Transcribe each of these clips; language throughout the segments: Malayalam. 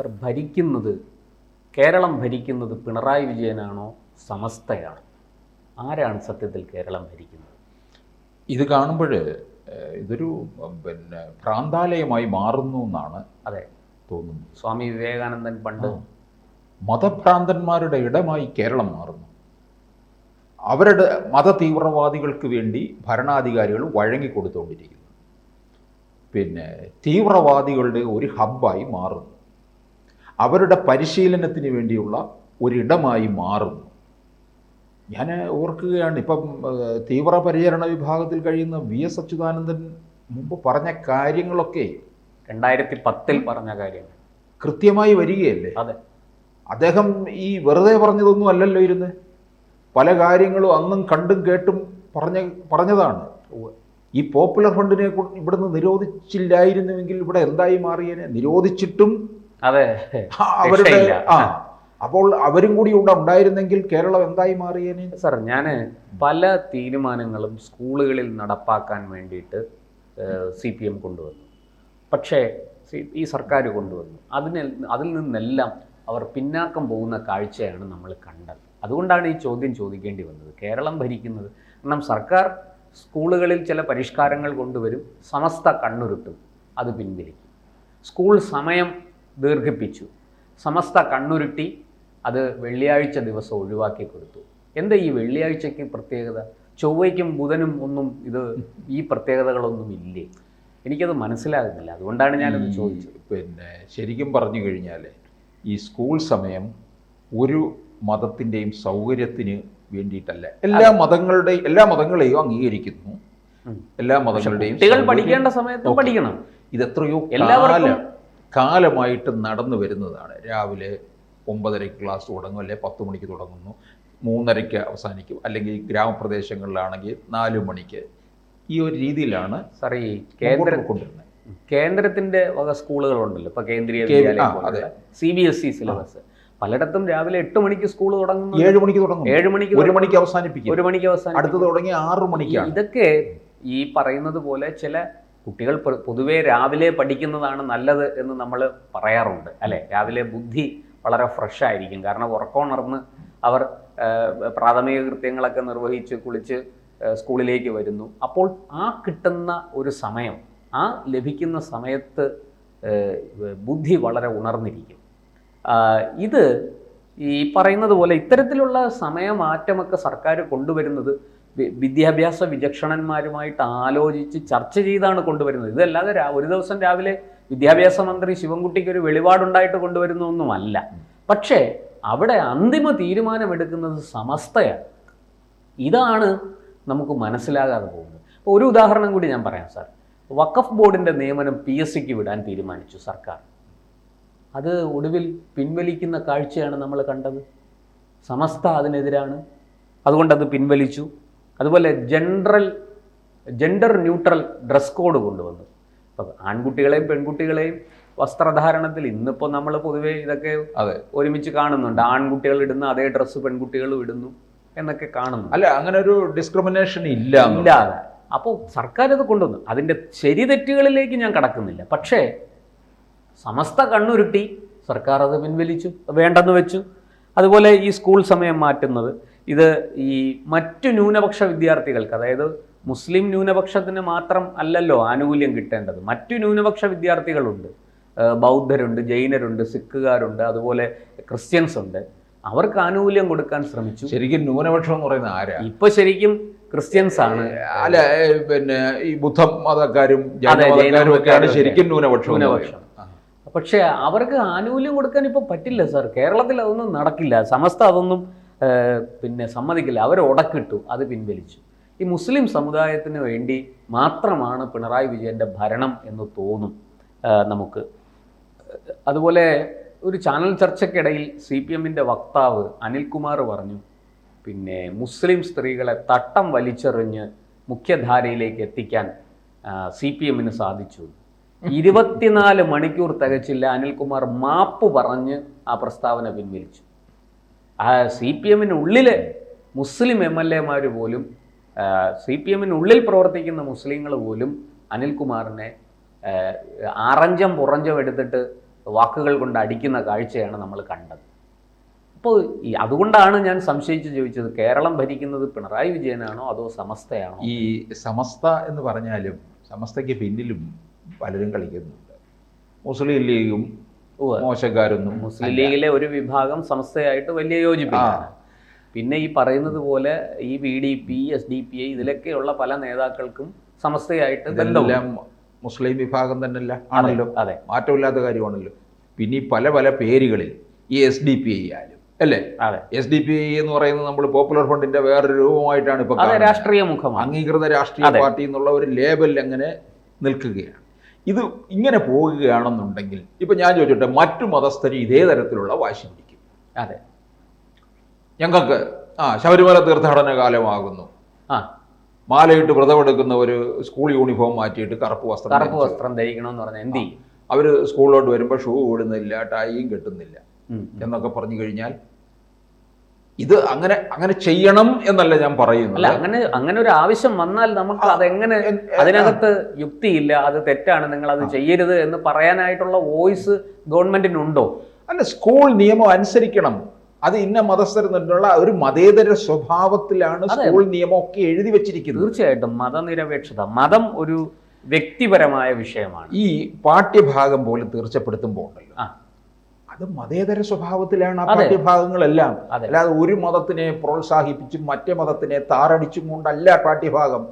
സർ ഭരിക്കുന്നത് കേരളം ഭരിക്കുന്നത് പിണറായി വിജയനാണോ സമസ്തയാണോ? ആരാണ് സത്യത്തിൽ കേരളം ഭരിക്കുന്നത്? ഇത് കാണുമ്പോൾ ഇതൊരു പിന്നെ ഭ്രാന്താലയമായി മാറുന്നു എന്നാണ് അതെ. തോന്നുന്നത്. സ്വാമി വിവേകാനന്ദൻ പണ്ട് മതഭ്രാന്തന്മാരുടെ ഇടമായി കേരളം മാറുന്നു. അവരുടെ മത തീവ്രവാദികൾക്ക് വേണ്ടി ഭരണാധികാരികൾ വഴങ്ങിക്കൊടുത്തുകൊണ്ടിരിക്കുന്നു പിന്നെ തീവ്രവാദികളുടെ ഒരു ഹബ്ബായി മാറുന്നു. അവരുടെ പരിശീലനത്തിന് വേണ്ടിയുള്ള ഒരിടമായി മാറുന്നു ഞാൻ ഓർക്കുകയാണ് ഇപ്പം തീവ്ര തീവ്രപരിചരണ വിഭാഗത്തിൽ കഴിയുന്ന വി എസ് അച്യുതാനന്ദൻ മുമ്പ് പറഞ്ഞ കാര്യങ്ങളൊക്കെ രണ്ടായിരത്തി പത്തിൽ പറഞ്ഞ കാര്യങ്ങൾ. കൃത്യമായി വരികയല്ലേ? അതെ. അദ്ദേഹം ഈ വെറുതെ പറഞ്ഞതൊന്നും അല്ലല്ലോ ഇരുന്ന്. പല കാര്യങ്ങളും അന്നും കണ്ടും കേട്ടും പറഞ്ഞ പറഞ്ഞതാണ്. ഈ പോപ്പുലർ ഫണ്ടിനെ ഇവിടുന്ന് നിരോധിച്ചില്ലായിരുന്നുവെങ്കിൽ ഇവിടെ എന്തായി മാറിയേനെ? നിരോധിച്ചിട്ടും അതെ. അവരുടെ ആ അപ്പോൾ അവരും കൂടി ഇവിടെ ഉണ്ടായിരുന്നെങ്കിൽ കേരളം എന്തായി മാറിയേനെ? സാർ ഞാൻ പല തീരുമാനങ്ങളും സ്കൂളുകളിൽ നടപ്പാക്കാൻ വേണ്ടിയിട്ട് സി പി എം കൊണ്ടുവന്നു. പക്ഷേ ഈ സർക്കാർ കൊണ്ടുവന്നു. അതിന് അതിൽ നിന്നെല്ലാം അവർ പിന്നാക്കം പോകുന്ന കാഴ്ചയാണ് നമ്മൾ കണ്ടത്. അതുകൊണ്ടാണ് ഈ ചോദ്യം ചോദിക്കേണ്ടി വന്നത്. കേരളം ഭരിക്കുന്നത് കാരണം സർക്കാർ സ്കൂളുകളിൽ ചില പരിഷ്കാരങ്ങൾ കൊണ്ടുവരും സമസ്ത കണ്ണുരുട്ടും അത് പിൻവലിക്കും. സ്കൂൾ സമയം ദീർഘിപ്പിച്ചു. സമസ്ത കണ്ണുരുട്ടി അത് വെള്ളിയാഴ്ച ദിവസം ഒഴിവാക്കി കൊടുത്തു. എന്താ ഈ വെള്ളിയാഴ്ചയ്ക്ക് പ്രത്യേകത? ചൊവ്വയ്ക്കും ബുധനും ഒന്നും ഇത് ഈ പ്രത്യേകതകളൊന്നും ഇല്ലേ? എനിക്കത് മനസ്സിലാകുന്നില്ല. അതുകൊണ്ടാണ് ഞാനത് ചോദിച്ചത്. പിന്നെ ശരിക്കും പറഞ്ഞു കഴിഞ്ഞാൽ ഈ സ്കൂൾ സമയം ഒരു മതത്തിന്റെയും സൗകര്യത്തിന് വേണ്ടിയിട്ടല്ല. എല്ലാ മതങ്ങളുടെയും എല്ലാ മതങ്ങളെയും അംഗീകരിക്കുന്നു. എല്ലാ മതങ്ങളുടെയും പഠിക്കേണ്ട സമയത്ത് പഠിക്കണം. ഇത് എത്രയോ എല്ലാവർക്കും- കാലമായിട്ട് നടന്നു വരുന്നതാണ്. രാവിലെ ഒമ്പതരയ്ക്ക് ക്ലാസ് തുടങ്ങും അല്ലെങ്കിൽ പത്ത് മണിക്ക് തുടങ്ങുന്നു. മൂന്നരയ്ക്ക് അവസാനിക്കും. അല്ലെങ്കിൽ ഗ്രാമപ്രദേശങ്ങളിലാണെങ്കിൽ നാല് മണിക്ക്. ഈ ഒരു രീതിയിലാണ് സാറേ ഈ കേന്ദ്ര കൊണ്ടുവരുന്നത് കേന്ദ്രത്തിന്റെ വക സ്കൂളുകളുണ്ടല്ലോ ഇപ്പൊ Kendriya Vidyalaya C B S E syllabus പലയിടത്തും രാവിലെ എട്ട് മണിക്ക് സ്കൂൾ തുടങ്ങുന്നു. ഏഴ് മണിക്ക് തുടങ്ങും ഏഴ് മണിക്ക് ഒരു മണിക്ക് അവസാനിപ്പിക്കും. ഒരു മണിക്ക് അവസാനം അടുത്ത് തുടങ്ങി ആറ് മണിക്ക് ഇതൊക്കെ ഈ പറയുന്നത് പോലെ ചില കുട്ടികൾ പൊതുവെ രാവിലെ പഠിക്കുന്നതാണ് നല്ലത് എന്ന് നമ്മൾ പറയാറുണ്ട് അല്ലെ? രാവിലെ ബുദ്ധി വളരെ ഫ്രഷ് ആയിരിക്കും. കാരണം ഉറക്കമുണർന്ന് അവർ പ്രാഥമിക കൃത്യങ്ങളൊക്കെ നിർവഹിച്ച് കുളിച്ച് സ്കൂളിലേക്ക് വരുന്നു. അപ്പോൾ ആ കിട്ടുന്ന ഒരു സമയം ആ ലഭിക്കുന്ന സമയത്ത് ബുദ്ധി വളരെ ഉണർന്നിരിക്കും. ഇത് ഈ പറയുന്നത് പോലെ ഇത്തരത്തിലുള്ള സമയമാറ്റമൊക്കെ സർക്കാർ കൊണ്ടുവരുന്നത് വിദ്യാഭ്യാസ വിചക്ഷണന്മാരുമായിട്ട് ആലോചിച്ച് ചർച്ച ചെയ്താണ് കൊണ്ടുവരുന്നത്. ഇതല്ലാതെ ഒരു ദിവസം രാവിലെ വിദ്യാഭ്യാസ മന്ത്രി ശിവൻകുട്ടിക്ക് ഒരു വെളിപാടുണ്ടായിട്ട് കൊണ്ടുവരുന്ന ഒന്നുമല്ല. പക്ഷേ അവിടെ അന്തിമ തീരുമാനമെടുക്കുന്നത് സമസ്തയാണ്. ഇതാണ് നമുക്ക് മനസ്സിലാകാതെ പോകുന്നത്. അപ്പോൾ ഒരു ഉദാഹരണം കൂടി ഞാൻ പറയാം സാർ. വഖഫ് ബോർഡിന്റെ നിയമനം പി എസ് സിക്ക് വിടാൻ തീരുമാനിച്ചു സർക്കാർ. അത് ഒടുവിൽ പിൻവലിക്കുന്ന കാഴ്ചയാണ് നമ്മൾ കണ്ടത്. സമസ്ത അതിനെതിരാണ്. അതുകൊണ്ടത് അത് പിൻവലിച്ചു. അതുപോലെ ജെൻഡറൽ ജെൻഡർ ന്യൂട്രൽ ഡ്രസ് കോഡ് കൊണ്ടുവന്നു. അപ്പോൾ ആൺകുട്ടികളെയും പെൺകുട്ടികളെയും വസ്ത്രധാരണത്തിൽ ഇന്നിപ്പോൾ നമ്മൾ പൊതുവേ ഇതൊക്കെ അതെ. ഒരുമിച്ച് കാണുന്നുണ്ട്. ആൺകുട്ടികൾ ഇടുന്ന അതേ ഡ്രസ്സ് പെൺകുട്ടികളും ഇടുന്നു എന്നൊക്കെ കാണുന്നു. അല്ല അങ്ങനെ ഒരു ഡിസ്ക്രിമിനേഷൻ ഇല്ല. ഇല്ലാതെ അപ്പോൾ സർക്കാർ ഇത് കൊണ്ടുവന്നു. അതിന്റെ ശരി തെറ്റുകളിലേക്ക് ഞാൻ കടക്കുന്നില്ല. പക്ഷേ സമസ്ത കണ്ണുരുട്ടി. സർക്കാർ അത് പിൻവലിച്ചു വേണ്ടെന്ന് വെച്ചു. അതുപോലെ ഈ സ്കൂൾ സമയം മാറ്റുന്നത്. ഇത് ഈ മറ്റു ന്യൂനപക്ഷ വിദ്യാർത്ഥികൾക്ക് അതായത് മുസ്ലിം ന്യൂനപക്ഷത്തിന് മാത്രം അല്ലല്ലോ ആനുകൂല്യം കിട്ടേണ്ടത്. മറ്റു ന്യൂനപക്ഷ വിദ്യാർത്ഥികളുണ്ട്. ബൗദ്ധരുണ്ട് ജൈനരുണ്ട് സിഖുകാരുണ്ട് അതുപോലെ ക്രിസ്ത്യൻസ് ഉണ്ട് അവർക്ക് ആനുകൂല്യം കൊടുക്കാൻ ശ്രമിച്ചു. ശരിക്കും ന്യൂനപക്ഷം എന്ന് പറയുന്നത് ആരാ? ഇപ്പൊ ശരിക്കും ക്രിസ്ത്യൻസ് ആണ്. അല്ല പിന്നെ ഈ ബുദ്ധ മതക്കാരും ഒക്കെയാണ് ശരിക്കും ന്യൂനപക്ഷം ന്യൂനപക്ഷം. പക്ഷെ അവർക്ക് ആനുകൂല്യം കൊടുക്കാൻ ഇപ്പോൾ പറ്റില്ല സാർ. കേരളത്തിൽ അതൊന്നും നടക്കില്ല. സമസ്ത അതൊന്നും പിന്നെ സമ്മതിക്കില്ല. അവർ ഉടക്കിട്ടു. അത് പിൻവലിച്ചു. ഈ മുസ്ലിം സമുദായത്തിന് വേണ്ടി മാത്രമാണ് പിണറായി വിജയന്റെ ഭരണം എന്ന് തോന്നും നമുക്ക്. അതുപോലെ ഒരു ചാനൽ ചർച്ചയ്ക്കിടയിൽ സി പി എമ്മിന്റെ വക്താവ് അനിൽകുമാർ പറഞ്ഞു പിന്നെ മുസ്ലിം സ്ത്രീകളെ തട്ടം വലിച്ചെറിഞ്ഞ് മുഖ്യധാരയിലേക്ക് എത്തിക്കാൻ സി പി എമ്മിന് സാധിച്ചു. ഇരുപത്തിനാല് മണിക്കൂർ തികച്ചില്ല അനിൽകുമാർ മാപ്പ് പറഞ്ഞ് ആ പ്രസ്താവന പിൻവലിച്ചു. ആ സി പി എമ്മിനുള്ളിൽ മുസ്ലിം എം എൽ എമാർ പോലും സി പി എമ്മിനുള്ളിൽ പ്രവർത്തിക്കുന്ന മുസ്ലിങ്ങൾ പോലും അനിൽകുമാറിനെ ആറഞ്ചം പുറഞ്ചം എടുത്തിട്ട് വാക്കുകൾ കൊണ്ട് അടിക്കുന്ന കാഴ്ചയാണ് നമ്മൾ കണ്ടത് അപ്പോൾ അതുകൊണ്ടാണ് ഞാൻ സംശയിച്ച് ചോദിച്ചത് കേരളം ഭരിക്കുന്നത് പിണറായി വിജയനാണോ അതോ സമസ്തയാണോ ഈ സമസ്ത എന്ന് പറഞ്ഞാലും സമസ്തയ്ക്ക് പിന്നിലും പലരും കളിക്കുന്നുണ്ട് മുസ്ലിം ലീഗും. മോശക്കാരൊന്നും മുസ്ലിം ലീഗിലെ ഒരു വിഭാഗം സംസ്ഥയായിട്ട് വലിയ യോജിപ്പില്ല. പിന്നെ ഈ പറയുന്നത് പോലെ ഈ B D P S D P I ഇതിലൊക്കെയുള്ള പല നേതാക്കൾക്കും സമസ്തയായിട്ട് മുസ്ലിം വിഭാഗം തന്നെയല്ല ആണല്ലോ. അതെ മാറ്റമില്ലാത്ത കാര്യമാണല്ലോ. പിന്നെ ഈ പല പല പേരുകളിൽ ഈ എസ് ഡി പി ഐ ആയാലും അല്ലേ? അതെ. എസ് ഡി പി ഐ എന്ന് പറയുന്നത് നമ്മൾ പോപ്പുലർ ഫണ്ടിന്റെ വേറൊരു രൂപമായിട്ടാണ് ഇപ്പൊ. രാഷ്ട്രീയ മുഖം അംഗീകൃത രാഷ്ട്രീയ പാർട്ടി എന്നുള്ള ഒരു ലേബലിൽ അങ്ങനെ നിൽക്കുകയാണ്. ഇത് ഇങ്ങനെ പോകുകയാണെന്നുണ്ടെങ്കിൽ ഇപ്പം ഞാൻ ചോദിച്ചോട്ടെ മറ്റു മതസ്ഥര് ഇതേ തരത്തിലുള്ള വാശി പിടിക്കും. അതെ. ഞങ്ങൾക്ക് ആ ശബരിമല തീർത്ഥാടന കാലമാകുന്നു. ആ മാലയിട്ട് വ്രതമെടുക്കുന്ന ഒരു സ്കൂൾ യൂണിഫോം മാറ്റിയിട്ട് കറുപ്പ് വസ്ത്രം കറുപ്പ് വസ്ത്രം ധരിക്കണമെന്ന് പറഞ്ഞാൽ എന്ത് ചെയ്യും? അവർ സ്കൂളിലോട്ട് വരുമ്പോൾ ഷൂ ഇടുന്നില്ല ടൈയും കെട്ടുന്നില്ല എന്നൊക്കെ പറഞ്ഞു കഴിഞ്ഞാൽ ഇത് അങ്ങനെ അങ്ങനെ ചെയ്യണം എന്നല്ല ഞാൻ അല്ല പറയുന്നത് അങ്ങനെ അങ്ങനെ ഒരു ആവശ്യം വന്നാൽ നമുക്ക് അതെങ്ങനെ അതിനകത്ത് യുക്തിയില്ല അത് തെറ്റാണ് നിങ്ങൾ അത് ചെയ്യരുത് എന്ന് പറയാനായിട്ടുള്ള വോയിസ് ഗവൺമെന്റിനുണ്ടോ? അല്ല സ്കൂൾ നിയമം അനുസരിക്കണം. അത് ഇന്ന മതസ്ഥരിൽ നിന്നുള്ള ഒരു മതേതര സ്വഭാവത്തിലാണ് സ്കൂൾ നിയമമൊക്കെ എഴുതി വെച്ചിരിക്കുന്നത്. തീർച്ചയായിട്ടും മതനിരപേക്ഷത. മതം ഒരു വ്യക്തിപരമായ വിഷയമാണ്. ഈ പാഠ്യഭാഗം പോലും തീർച്ചപ്പെടുത്തുമ്പോൾ ഉണ്ടല്ലോ ആ. അത് മതേതര സ്വഭാവത്തിലാണ് ആ. പാഠ്യഭാഗങ്ങളെല്ലാം. അല്ലാതെ ഒരു മതത്തിനെ പ്രോത്സാഹിപ്പിച്ചും മറ്റേ മതത്തിനെ താറടിച്ചും കൊണ്ടല്ല പാഠ്യഭാഗം.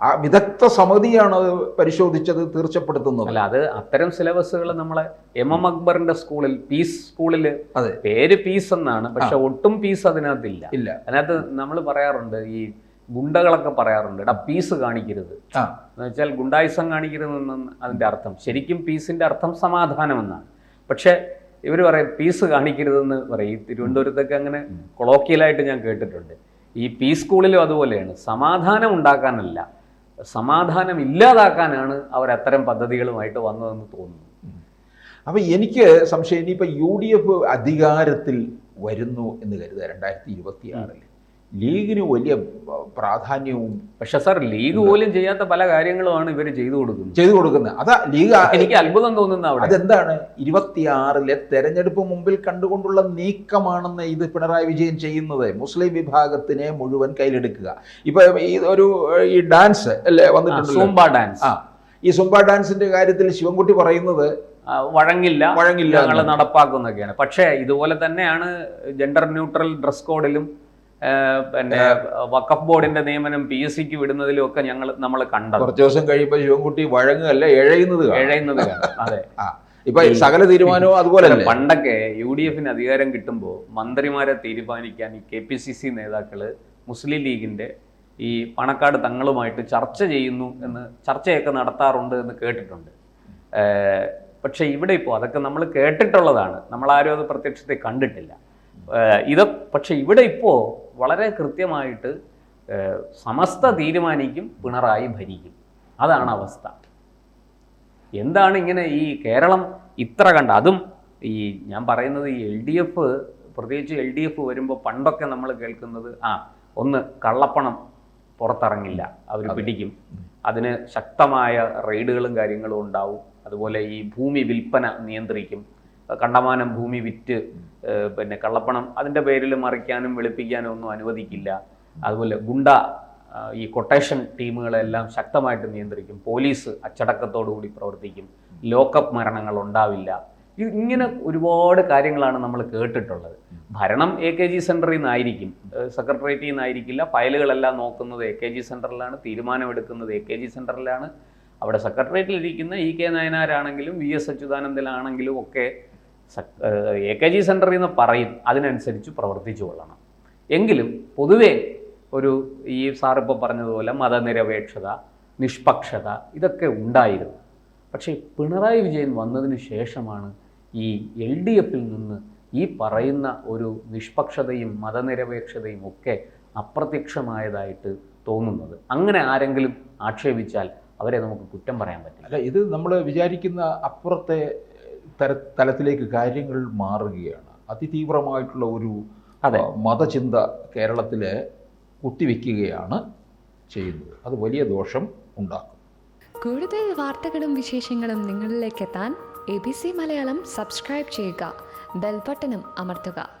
ആ വിദഗ്ധ സമിതിയാണ് അത് പരിശോധിച്ചത് തീർച്ചപ്പെടുത്തുന്നത്. അല്ല അത് അത്തരം സിലബസുകൾ നമ്മളെ എം എം അക്ബറിന്റെ സ്കൂളിൽ പീസ് സ്കൂളിൽ അതെ. പേര് പീസ് എന്നാണ് പക്ഷെ ഒട്ടും പീസ് അതിനകത്തില്ല. ഇല്ല. അതിനകത്ത് നമ്മൾ പറയാറുണ്ട് ഈ ഗുണ്ടകളൊക്കെ പറയാറുണ്ട് എടാ പീസ് കാണിക്കരുത്. എന്ന് വെച്ചാൽ ഗുണ്ടായുസം കാണിക്കരുത് എന്നാണ് അതിന്റെ അർത്ഥം. ശരിക്കും പീസിന്റെ അർത്ഥം സമാധാനം എന്നാണ് പക്ഷേ ഇവർ പറയും പീസ് കാണിക്കരുതെന്ന് പറയും. ഈ തിരുവനന്തപുരത്തൊക്കെ അങ്ങനെ കൊളോക്കിയലായിട്ട് ഞാൻ കേട്ടിട്ടുണ്ട്. ഈ പീസ് സ്കൂളിലും അതുപോലെയാണ്. സമാധാനം ഉണ്ടാക്കാനല്ല സമാധാനം ഇല്ലാതാക്കാനാണ് അവർ അത്തരം പദ്ധതികളുമായിട്ട് വന്നതെന്ന് തോന്നുന്നു. അപ്പം എനിക്ക് സംശയം ഇനിയിപ്പോൾ യു ഡി എഫ് അധികാരത്തിൽ വരുന്നു എന്ന് കരുതുക രണ്ടായിരത്തി ഇരുപത്തി ആറിൽ ലീഗിന് വലിയ പ്രാധാന്യവും പക്ഷെ സാർ ലീഗ് പോലും ചെയ്യാത്ത പല കാര്യങ്ങളുമാണ് ഇവർ ചെയ്തു കൊടുക്കുന്നത്. ചെയ്തു കൊടുക്കുന്നത്. അതാ ലീഗ് എനിക്ക് അത്ഭുതം തോന്നുന്ന അവിടെ. അതെന്താണ്? ഇരുപത്തിയാറിലെ തെരഞ്ഞെടുപ്പ് മുമ്പിൽ കണ്ടുകൊണ്ടുള്ള നീക്കമാണെന്ന് ഇത് പിണറായി വിജയൻ ചെയ്യുന്നത്. മുസ്ലിം വിഭാഗത്തിനെ മുഴുവൻ കയ്യിലെടുക്കുക. ഇപ്പൊ ഈ ഒരു ഈ ഡാൻസ് അല്ലേ വന്നിട്ടുണ്ട് സുംബ ഡാൻസ്. ആ ഈ സുംബ ഡാൻസിന്റെ കാര്യത്തിൽ ശിവൻകുട്ടി പറയുന്നത് വഴങ്ങില്ല. വഴങ്ങില്ല ഞങ്ങൾ. നടപ്പാക്കുന്നൊക്കെയാണ് പക്ഷേ ഇതുപോലെ തന്നെയാണ് ജെൻഡർ ന്യൂട്രൽ ഡ്രസ് കോഡിലും പിന്നെ വക്കഫ് ബോർഡിന്റെ നിയമനം പി എസ് സിക്ക് വിടുന്നതിലും ഒക്കെ ഞങ്ങൾ നമ്മൾ കണ്ടത്. കുറച്ച് ദിവസം കഴിയുമ്പോൾ ശിവൻകുട്ടി വഴങ്ങുകയല്ല എഴയുന്നത്. എഴയുന്നത് അതെ. ഇപ്പൊ സകല തീരുമാനവും അതുപോലെ തന്നെ. പണ്ടൊക്കെ യു ഡി എഫിന് അധികാരം കിട്ടുമ്പോൾ മന്ത്രിമാരെ തീരുമാനിക്കാൻ ഈ കെ പി സി സി നേതാക്കൾ മുസ്ലിം ലീഗിന്റെ ഈ പണക്കാട് തങ്ങളുമായിട്ട് ചർച്ച ചെയ്യുന്നു എന്ന് ചർച്ചയൊക്കെ നടത്താറുണ്ട് എന്ന് കേട്ടിട്ടുണ്ട്. പക്ഷേ ഇവിടെ ഇപ്പോൾ അതൊക്കെ നമ്മൾ കേട്ടിട്ടുള്ളതാണ്. നമ്മൾ ആരും അത് പ്രത്യക്ഷത്തെ കണ്ടിട്ടില്ല. ഇത് പക്ഷെ ഇവിടെ ഇപ്പോൾ വളരെ കൃത്യമായിട്ട് സമസ്ത തീരുമാനിക്കും പിണറായി ഭരിക്കും. അതാണ് അവസ്ഥ. എന്താണ് ഇങ്ങനെ ഈ കേരളം ഇത്ര കണ്ട? അതും ഈ ഞാൻ പറയുന്നത് ഈ എൽ ഡി എഫ് പ്രത്യേകിച്ച് എൽ ഡി എഫ് വരുമ്പോൾ പണ്ടൊക്കെ നമ്മൾ കേൾക്കുന്നത് ആ ഒന്ന് കള്ളപ്പണം പുറത്തിറങ്ങില്ല. അവർ പിടിക്കും. അതിന് ശക്തമായ റെയ്ഡുകളും കാര്യങ്ങളും ഉണ്ടാവും. അതുപോലെ ഈ ഭൂമി വിൽപ്പന നിയന്ത്രിക്കും. കണ്ടമാനം ഭൂമി വിറ്റ് പിന്നെ കള്ളപ്പണം അതിന്റെ പേരിൽ മറിക്കാനും വെളുപ്പിക്കാനും ഒന്നും അനുവദിക്കില്ല. അതുപോലെ ഗുണ്ട ഈ കൊട്ടേഷൻ ടീമുകളെല്ലാം ശക്തമായിട്ട് നിയന്ത്രിക്കും. പോലീസ് അച്ചടക്കത്തോടു കൂടി പ്രവർത്തിക്കും. ലോക്കപ്പ് മരണങ്ങൾ ഉണ്ടാവില്ല. ഇങ്ങനെ ഒരുപാട് കാര്യങ്ങളാണ് നമ്മൾ കേട്ടിട്ടുള്ളത്. ഭരണം എ കെ ജി സെന്ററിൽ നിന്നായിരിക്കും. സെക്രട്ടേറിയറ്റിൽ നിന്നായിരിക്കില്ല. ഫയലുകളെല്ലാം നോക്കുന്നത് എ കെ ജി സെന്ററിലാണ് തീരുമാനമെടുക്കുന്നത് എ കെ ജി സെന്ററിലാണ് അവിടെ സെക്രട്ടേറിയറ്റിൽ ഇരിക്കുന്ന ഇ കെ നയനാരാണെങ്കിലും വി എസ് അച്യുതാനന്ദനാണെങ്കിലും ഒക്കെ എ കെ ജി സെന്ററിൽ നിന്ന് പറയും അതിനനുസരിച്ച് പ്രവർത്തിച്ചു കൊള്ളണം. എങ്കിലും പൊതുവേ ഒരു ഈ സാറിപ്പോൾ പറഞ്ഞതുപോലെ മതനിരപേക്ഷത നിഷ്പക്ഷത ഇതൊക്കെ ഉണ്ടായിരുന്നു. പക്ഷേ പിണറായി വിജയൻ വന്നതിന് ശേഷമാണ് ഈ എൽ ഡി എഫിൽ നിന്ന് ഈ പറയുന്ന ഒരു നിഷ്പക്ഷതയും മതനിരപേക്ഷതയും ഒക്കെ അപ്രത്യക്ഷമായതായിട്ട് തോന്നുന്നത്. അങ്ങനെ ആരെങ്കിലും ആക്ഷേപിച്ചാൽ അവരെ നമുക്ക് കുറ്റം പറയാൻ പറ്റില്ല. അല്ല ഇത് നമ്മൾ വിചാരിക്കുന്ന അപ്പുറത്തെ തര തലത്തിലേക്ക് കാര്യങ്ങൾ മാറുകയാണ്. അതിതീവ്രമായിട്ടുള്ള ഒരു മതചിന്ത കേരളത്തിൽ കുത്തിവെക്കുകയാണ് ചെയ്യുന്നത്. അത് വലിയ ദോഷം ഉണ്ടാക്കും. കൂടുതൽ വാർത്തകളും വിശേഷങ്ങളും നിങ്ങളിലേക്ക് എത്താൻ A B C Malayalam subscribe ചെയ്യുക. ബെൽബട്ടനും അമർത്തുക.